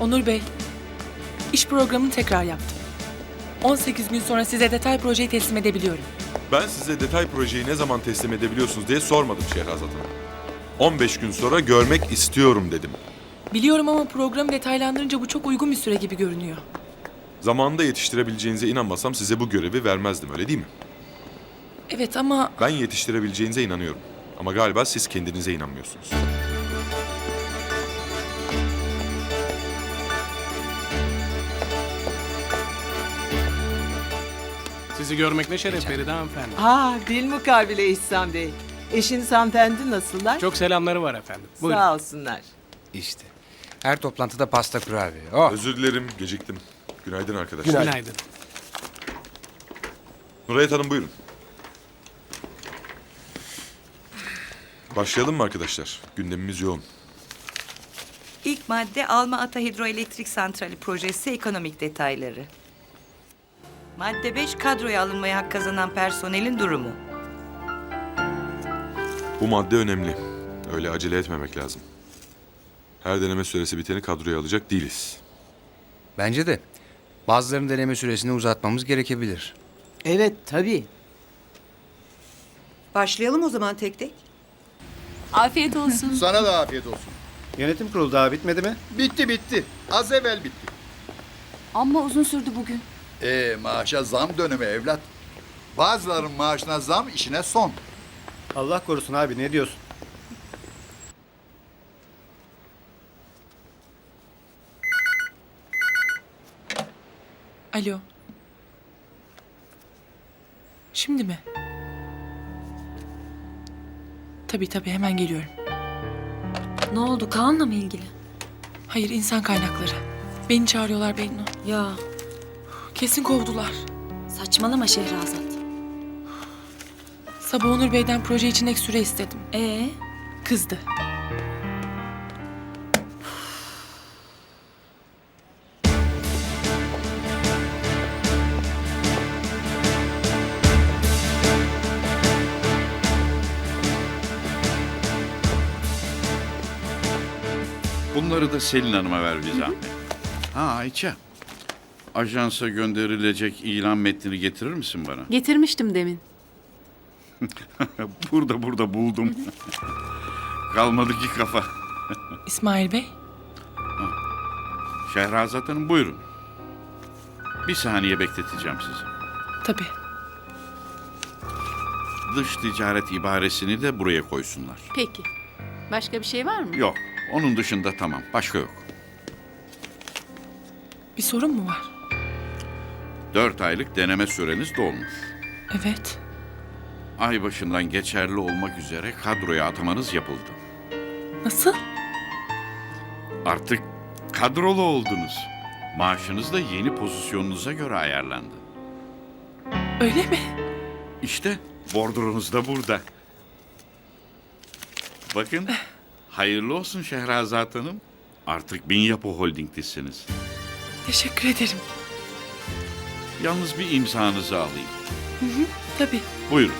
Onur Bey, iş programını tekrar yaptım. 18 gün sonra size detay projeyi teslim edebiliyorum. Ben size detay projeyi ne zaman teslim edebiliyorsunuz diye sormadım Şehrazat Hanım. 15 gün sonra görmek istiyorum dedim. Biliyorum ama programı detaylandırınca bu çok uygun bir süre gibi görünüyor. Zamanında yetiştirebileceğinize inanmasam size bu görevi vermezdim öyle değil mi? Evet ama Ben yetiştirebileceğinize inanıyorum. Ama galiba siz kendinize inanmıyorsunuz. Sizi görmek ne şeref Feride hanımefendi. Aa, dil mukabele İhsan Bey. Eşiniz hanımefendi nasıllar? Çok selamları var efendim. Buyurun. Sağ olsunlar. İşte. Her toplantıda pasta kurabiye. Oh. Özür dilerim, geciktim. Günaydın arkadaşlar. Günaydın. Nurayet Hanım buyurun. Başlayalım mı arkadaşlar? Gündemimiz yoğun. İlk madde Alma Ata Hidroelektrik Santrali projesi ekonomik detayları. Madde 5 kadroya alınmaya hak kazanan personelin durumu. Bu madde önemli. Öyle acele etmemek lazım. Her deneme süresi biteni kadroya alacak değiliz. Bence de. Bazılarının deneme süresini uzatmamız gerekebilir. Evet tabii. Başlayalım o zaman tek tek. Afiyet olsun. Sana da afiyet olsun. Yönetim kurulu daha bitmedi mi? Bitti bitti. Az evvel bitti. Amma uzun sürdü bugün. Ee maaşa zam dönemi evlat. Bazıların maaşına zam işine son. Allah korusun abi ne diyorsun? alo. Şimdi mi? Tabii tabii hemen geliyorum. Ne oldu Kaan'la mı ilgili? Hayır insan kaynakları. Beni çağırıyorlar Bennu. Ya Kesin kovdular. saçmalama Şehrazat. Sabah Onur Bey'den proje için ek süre istedim. Ee, Kızdı. Bunları da Selin Hanım'a ver bir zahmet. Ha Ayça. Ajansa gönderilecek ilan metnini getirir misin bana? getirmiştim demin. burada burada buldum. Kalmadı ki kafa. İsmail Bey, Şehrazat Hanım buyurun. Bir saniye bekleteceğim sizi. tabii. Dış ticaret ibaresini de buraya koysunlar. Peki. Başka bir şey var mı? Yok. Onun dışında tamam. Başka yok. Bir sorun mu var? Dört aylık deneme süreniz dolmuş. Evet. Ay başından geçerli olmak üzere kadroya atamanız yapıldı. Nasıl? Artık kadrolu oldunuz. Maaşınız da yeni pozisyonunuza göre ayarlandı. Öyle mi? İşte bordronuz da burada. Bakın, hayırlı olsun Şehrazat Hanım. Artık Bin Yapı Holding'lisiniz. Teşekkür ederim. Yalnız bir imzanızı alayım. Tabii. Buyurun.